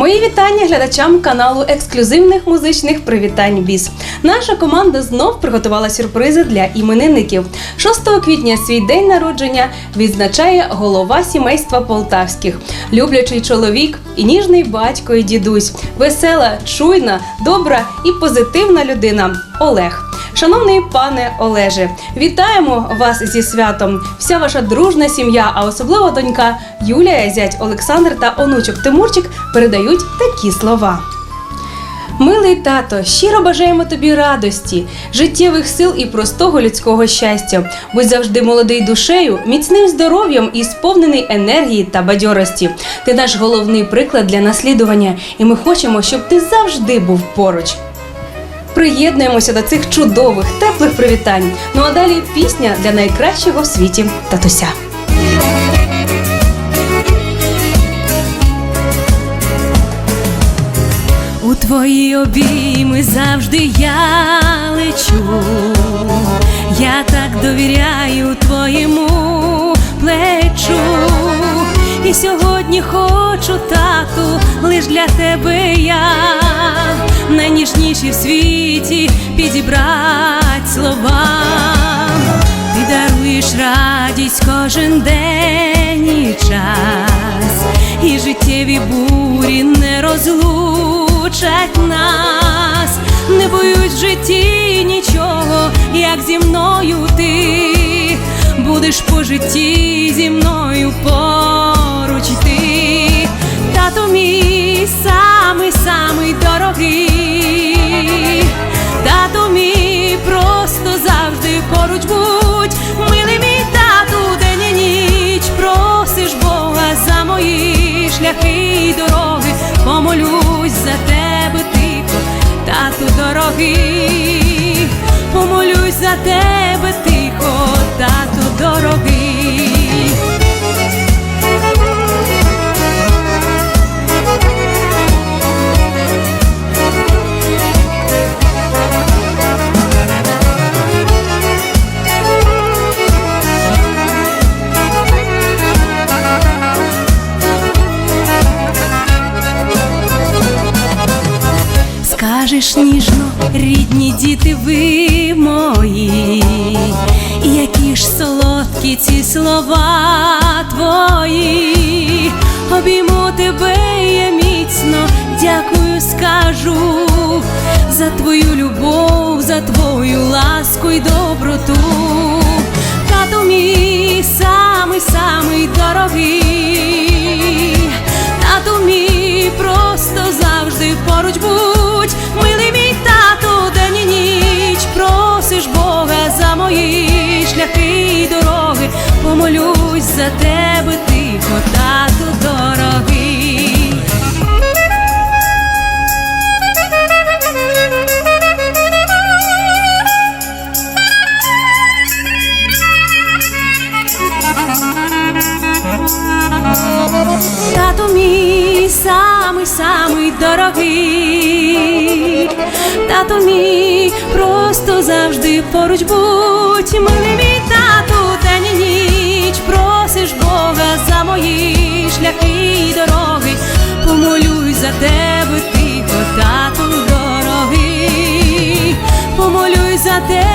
Мої вітання глядачам каналу ексклюзивних музичних привітань Біс. Наша команда знов приготувала сюрпризи для іменинників. 6 квітня свій день народження відзначає голова сімейства полтавських, люблячий чоловік і ніжний батько і дідусь, весела, чуйна, добра і позитивна людина Олег. Шановний пане Олеже, вітаємо вас зі святом! Вся ваша дружна сім'я, а особливо донька Юлія, зять Олександр та онучок Тимурчик передають такі слова. Милий тато, щиро бажаємо тобі радості, життєвих сил і простого людського щастя. Будь завжди молодий душею, міцним здоров'ям і сповнений енергії та бадьорості. Ти наш головний приклад для наслідування, і ми хочемо, щоб ти завжди був поруч. Приєднуємося до цих чудових, теплих привітань. Ну а далі пісня для найкращого в світі татуся. Твої обійми завжди я лечу, я так довіряю твоєму плечу. І сьогодні хочу, тату, лиш для тебе я найніжніші в світі підібрать слова. Ти даруєш радість кожен день і час, і життєві бурі не розлучать нас, не боюсь в житті нічого, як зі мною ти. Будеш по житті зі мною поруч ти, Тато мій самий самий тату дорогий, помолюсь за тебе Скажеш ніжно, рідні діти ви мої, які ж солодкі ці слова твої, обійму тебе я міцно, дякую, скажу. За твою любов, за твою ласку й доброту. Тату мій самий самий дорогий, тебе тихо, тату дорогий. Тато мій самий самий дорогий, тато мій просто завжди поруч будь, милий Acuérdate